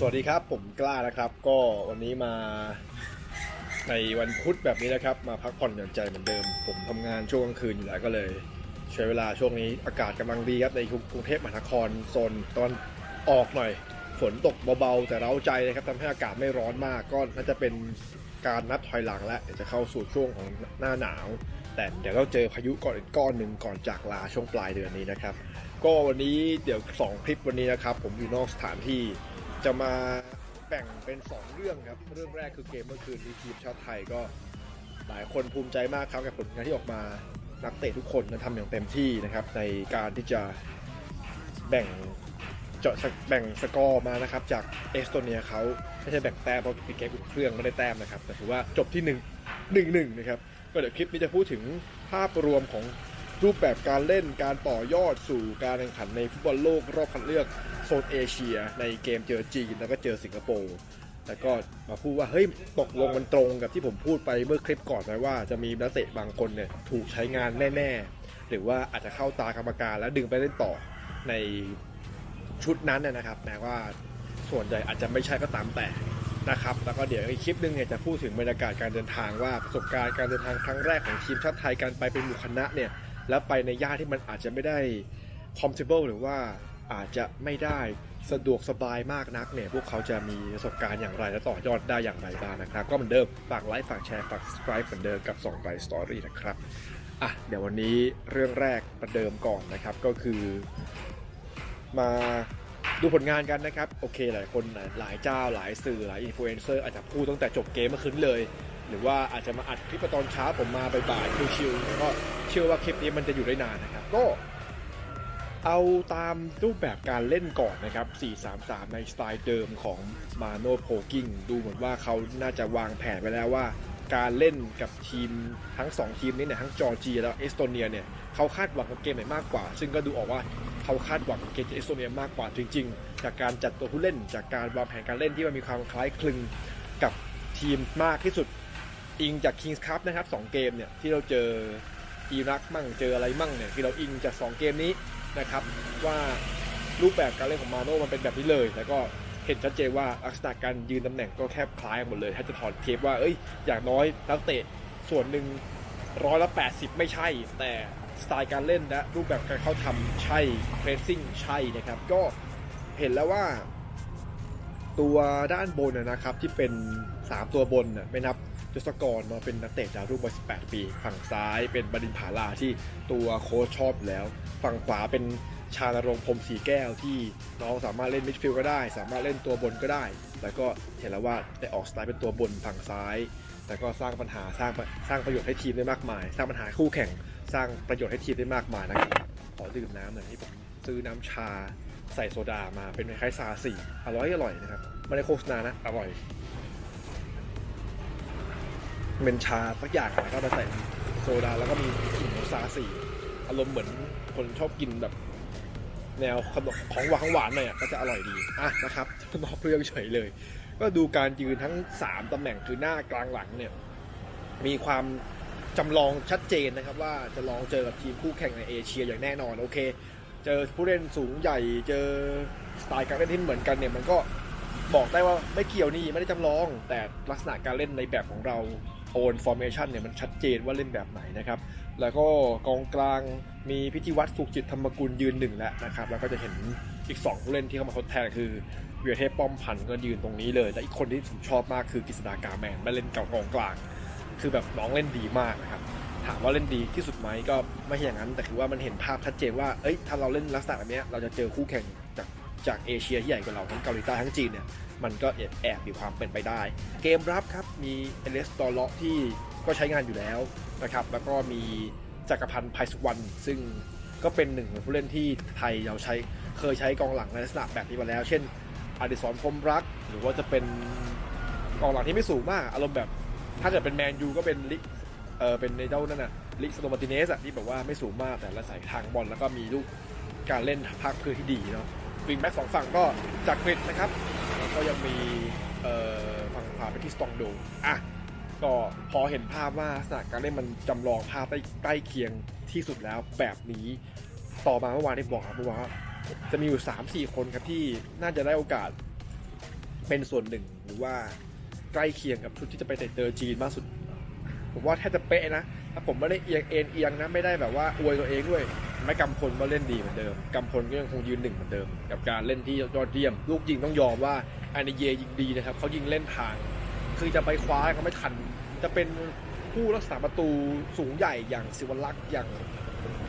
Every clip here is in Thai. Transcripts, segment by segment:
สวัสดีครับผมกล้านะครับ ก็วันนี้มาในวันพุธแบบนี้นะครับ มาพักผ่อนหย่อนใจเหมือนเดิม ผมทำงานช่วงกลางคืนอยู่แล้วก็เลย ใช้เวลาช่วงนี้อากาศกำลังดีครับในกรุงเทพมหานครโซนตอนออกหน่อย ฝนตกเบาๆ แต่เร้าใจนะครับทำให้อากาศไม่ร้อนมากก็น่าจะเป็นการนับถอยหลังแล้วจะเข้าสู่ช่วงของหน้าหนาว แต่เดี๋ยวเราเจอพายุก่อนอีกก้อนหนึ่งก่อนจากลาช่วงปลายเดือนนี้นะครับ ก็วันนี้เดี๋ยวสองคลิปวันนี้นะครับ ผมอยู่นอกสถานที่ จะมาแบ่งเป็น 2 เรื่องครับ เรื่องแรกคือเกมเมื่อคืนนี้ทีมชาติไทยก็หลายคนภูมิใจมากครับกับผลงานที่ออกมานักเตะทุกคนนะทำอย่างเต็มที่นะครับ ในการที่จะแบ่งเจาะแบ่งสกอร์มานะครับ จากเอสโตเนียเขาไม่ใช่แบ่งแต้มเพราะปิดเกมอุ่นเครื่องไม่ได้แต้มนะครับแต่ถือว่าจบที่1 1 1นะครับก็เดี๋ยวคลิปนี้จะพูดถึงภาพรวมของ รูปแบบการเล่นการต่อยอดสู่การแข่งขันในฟุตบอลโลกรอบคัดเลือกโซนเอเชีย ในเกมเจอจีนแล้วก็เจอสิงคโปร์แล้วก็มาพูดว่าเฮ้ยตกลงมันตรงกับที่ผมพูดไปเมื่อคลิปก่อนไหมว่าจะมีนักเตะบางคนเนี่ยถูกใช้งานแน่ ๆ หรือว่าอาจจะเข้าตากรรมการแล้วดึงไปเล่นต่อในชุดนั้นน่ยนะครับแม้ว่าส่วนใหญ่อาจจะไม่ใช่ก็ตามแต่นะครับแล้วก็เดี๋ยวอีกคลิปหนึงเนี่ยจะพูดถึงบรรยากาศการเดินทางว่าประสบการณ์การเดินทางครั้งแรกของทีมชาติไทยการไปเป็นหมู่คณะเนี่ย แล้วไปในย่านที่มันอาจจะไม่ได้ comfortable หรือว่าอาจจะไม่ได้สะดวกสบายมากนักเนี่ย พวกเขาจะมีประสบการณ์อย่างไร และต่อยอดได้อย่างไรบ้างนะครับ ก็เหมือนเดิม ฝากไลค์ ฝากแชร์ ฝาก subscribe เหมือนเดิมกับ2ไปสตอรี่นะครับ อะ เดี๋ยววันนี้เรื่องแรกประเดิมก่อนนะครับ ก็คือมาดูผลงานกันนะครับ โอเคหลายคนหลายเจ้าหลายสื่อหลายอินฟลูเอนเซอร์อาจจะพูดตั้งแต่จบเกมเมื่อคืนเลย หรือว่าอาจจะมาอัดคลิปตอนเช้าผมมาบ่ายๆชิวๆก็เชื่อว่าคลิปนี้มันจะอยู่ได้นานนะครับ ก็เอาตามรูปแบบการเล่นก่อนนะครับ 4-3-3 ในสไตล์เดิมของมาโนโพกิงดูเหมือนว่าเขาน่าจะวางแผนไปแล้วว่า การเล่นกับทีมทั้ง 2 ทีมนี้เนี่ยทั้งจอร์เจียและเอสโตเนียเนี่ยเขาคาดหวังกับเกมไหนมากกว่า ซึ่งก็ดูออกว่าเขาคาดหวังกับเกมจากเอสโตเนียมากกว่าจริง ๆ จากการจัดตัวผู้เล่น จากการวางแผนการเล่นที่มันมีความคล้ายคลึงกับทีมมากที่สุด อิงจาก Kings Cup นะครับสองเกมเนี่ยที่เราเจออิรักมั่งเจออะไรมั่งเนี่ยที่เราอิงจาก 2 เกมนี้นะครับว่ารูปแบบการเล่นของมาโน่มันเป็นแบบนี้เลย แล้วก็เห็นชัดเจนว่าลักษณะการยืนตำแหน่งก็แคบคล้ายหมดเลย ถ้าจะถอดเทปว่าเอ้ยอย่างน้อยนักเตะส่วนหนึ่งร้อยละแปดสิบไม่ใช่ แต่สไตล์การเล่นและรูปแบบการเข้าทำใช่เพรสซิ่งใช่นะครับ ก็เห็นแล้วว่าตัวด้านบนนะครับที่เป็น 3 ตัวบนน่ะไม่นับ ศกรมาเป็นนักเตะดาวรุ่งวัย18 ปี ฝั่งซ้ายเป็นบดินผาลาที่ตัวโค้ชชอบแล้ว ฝั่งขวาเป็นชาลรงพรมสีแก้วที่น้องสามารถเล่นมิดฟิลด์ก็ได้ สามารถเล่นตัวบนก็ได้ แล้วก็เห็นแล้วว่าได้ออกสไตล์เป็นตัวบนฝั่งซ้าย แต่ก็สร้างปัญหาสร้างสร้างประโยชน์ให้ทีมได้มากมาย สร้างปัญหาคู่แข่ง สร้างประโยชน์ให้ทีมได้มากมายนะครับขอดื่มน้ำหน่อยที่ผมซื้อน้ำชาใส่โซดามาเป็นคล้ายซาสีอร่อยอร่อยนะครับไม่ได้โฆษณานะอร่อย เป็นชาสักอย่างแล้วก็มาใส่โซดาแล้วก็มีกลิ่นของซาสีอารมณ์เหมือนคนชอบกินแบบ แนวขนมของหวานของหวานหน่อยอะก็จะอร่อยดีอะนะครับนอกเรื่องเฉยเลย ก็ดูการยืนทั้ง 3ตำแหน่งคือหน้ากลางหลังเนี่ย มีความจำลองชัดเจนนะครับ ว่าจะลองเจอกับทีมคู่แข่งในเอเชียอย่างแน่นอนโอเค เจอผู้เล่นสูงใหญ่เจอสไตล์การเล่นที่เหมือนกันเนี่ยมันก็บอกได้ว่าไม่เกี่ยวนี่ไม่ได้จำลอง แต่ลักษณะการเล่นในแบบของเรา โอนฟอร์เมชันเนี่ยมันชัดเจนว่าเล่นแบบไหนนะครับ แล้วก็กองกลางมีพิธีวัตรสุขจิตธรรมกุลยืนหนึ่งแล้วนะครับ แล้วก็จะเห็นอีก 2 ผู้เล่นที่เข้ามาทดแทนคือเวียเทพป้อมพันธ์ก็ยืนตรงนี้เลย และอีกคนที่ผมชอบมากคือกฤษดากาแมนมาเล่นเก่ากองกลาง คือแบบน้องเล่นดีมากนะครับ ถามว่าเล่นดีที่สุดไหมก็ไม่ใช่อย่างนั้น แต่คือว่ามันเห็นภาพชัดเจนว่า เอ้ย ถ้าเราเล่นลักษณะแบบนี้เราจะเจอคู่แข่งจาก จากเอเชียที่ใหญ่กว่าเราทั้งเกาหลีใต้ทั้งจีนเนี่ยมันก็แอบแอบมีความเป็นไปได้ เกมรับครับมีเอเลสตอร์เลาะที่ก็ใช้งานอยู่แล้วนะครับแล้วก็มีจักรพันธ์ไพสุวรรณซึ่งก็เป็นหนึ่งผู้เล่นที่ไทยเราใช้เคยใช้กองหลังในลักษณะแบบนี้มาแล้ว เช่นอดิศรพรมรัก หรือว่าจะเป็นกองหลังที่ไม่สูงมาก อารมณ์แบบถ้าเกิดเป็นแมนยูก็เป็นลิเออเป็นในเจ้านั่นน่ะลิสโตมาติเนสอะที่แบบว่าไม่สูงมากแต่ละสายทางบอลแล้วก็มีลูกการเล่นภาคพื้นที่ดีเนาะ วิงแบ็กสองฝั่งก็จากกรีดนะครับแล้วก็ยังมีฝั่งขวาไปที่สตองโดอะก็พอเห็นภาพว่าลักษณะการเล่นมันจำลองภาพได้ใกล้เคียงที่สุดแล้วแบบนี้ต่อมาเมื่อวานที่บอกครับเมื่อวานว่าจะมีอยู่ 3-4 คนครับที่น่าจะได้โอกาสเป็นส่วนหนึ่งหรือว่าใกล้เคียงกับชุดที่จะไปเตะเจอจีนมากสุด ผมว่าแทบจะเป๊ะนะถ้าผมไม่ได้เอียงเอ็นเอียงนะไม่ได้แบบว่าอวยตัวเองด้วย ไม่กำพลก็เล่นดีเหมือนเดิมกำพลก็ยังคงยืนหนึ่งเหมือนเดิม กับการเล่นที่ยอดเยี่ยม ลูกยิงต้องยอมว่าอานิเยยิงดีนะครับเขายิงเล่นทาง คือจะไปคว้าก็ไม่ทัน จะเป็นผู้รักษาประตูสูงใหญ่อย่างศิวลักษณ์อย่าง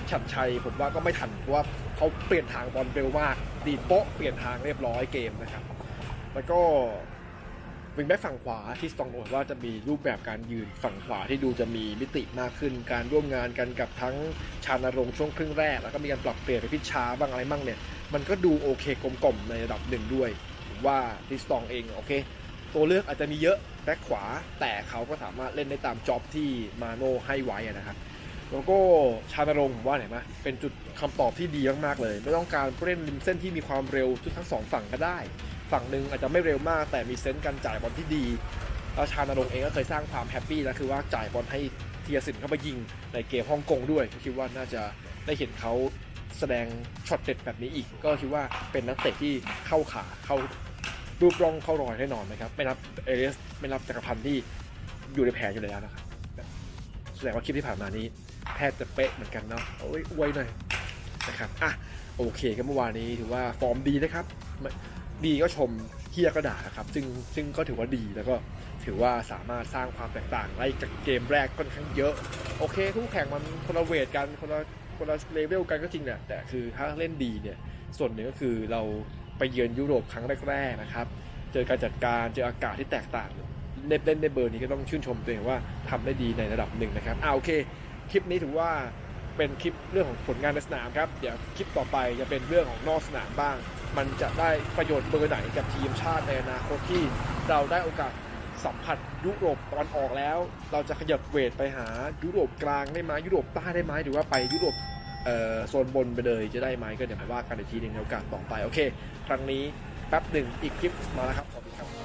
ฉัดชัยผมว่าก็ไม่ทันเพราะว่าเขาเปลี่ยนทางบอลเร็วมากดีโป๊ะเปลี่ยนทางเรียบร้อยเกมนะครับ แล้วก็ วิงแบ็กฝั่งขวาที่สตองบอกว่าจะมีรูปแบบการยืนฝั่งขวาที่ดูจะมีมิติมากขึ้น การร่วมงานกันกับทั้งชานรงค์ช่วงครึ่งแรก แล้วก็มีการปรับเปลี่ยนไปพิชชาบ้างอะไรบ้างเนี่ย มันก็ดูโอเคกลมๆในระดับหนึ่งด้วยว่าทิสตองเองโอเค ตัวเลือกอาจจะมีเยอะแบ็คขวา แต่เขาก็สามารถเล่นได้ตามจ็อบที่มาโน่ให้ไว้นะครับแล้วก็ชานรงค์ผมว่าไหนไหมเป็นจุดคำตอบที่ดีมากๆเลย ไม่ต้องการผู้เล่นริมเส้นที่มีความเร็วทุกทั้งสองฝั่งก็ได้ ฝั่งหนึ่งอาจจะไม่เร็วมาก แต่มีเซนส์การจ่ายบอลที่ดีแล้วชานรงค์เองก็เคยสร้างความแฮปปี้แล้วคือว่าจ่ายบอลให้เทียสินเข้าไปยิงในเกมฮ่องกงด้วยคิดว่าน่าจะได้เห็นเขาแสดงช็อตเด็ดแบบนี้อีก ก็คิดว่าเป็นนักเตะที่เข้าขาเข้ารูปร่องเข้ารอยแน่นอนนะครับไม่นับเอเลสไม่นับจักรพันธ์ที่อยู่ในแผนอยู่แล้วนะครับแสดงว่าคลิปที่ผ่านมานี้แทบจะเป๊ะเหมือนกันเนาะโอ้ยอวยหน่อยนะครับอะโอเคครับเมื่อวานนี้ถือว่าฟอร์มดีนะครับ ดีก็ชมเฮียก็ด่านะครับ ซึ่งซึ่งก็ถือว่าดีแล้วก็ถือว่าสามารถสร้างความแตกต่างได้จากเกมแรกค่อนข้างเยอะ โอเคคู่แข่งมันคนละเวทกันคนละคนละเลเวลกันก็จริงแหละแต่คือถ้าเล่นดีเนี่ย ส่วนหนึ่งก็คือเราไปเยือนยุโรปครั้งแรกๆนะครับ เจอการจัดการเจออากาศที่แตกต่างเล่นเล่นในเบอร์นี้ก็ต้องชื่นชมตัวเองว่าทำได้ดีในระดับหนึ่งนะครับอ่าโอเค คลิปนี้ถือว่า เป็นคลิปเรื่องของผลงานในสนามครับ เดี๋ยวคลิปต่อไปจะเป็นเรื่องของนอกสนามบ้าง มันจะได้ประโยชน์เบอร์ไหนกับทีมชาติในอนาคตที่เราได้โอกาสสัมผัสยุโรปตอนออกแล้ว เราจะขยับเวทไปหายุโรปกลางได้ไหมยุโรปใต้ได้ไหมหรือว่าไปยุโรปโซนบนไปเลยจะได้ไหมก็เดี๋ยวมาว่ากันอีกทีหนึ่งในโอกาสต่อไปโอเค ครั้งนี้แป๊บหนึ่งอีกคลิปมาแล้วครับ ขอบคุณครับ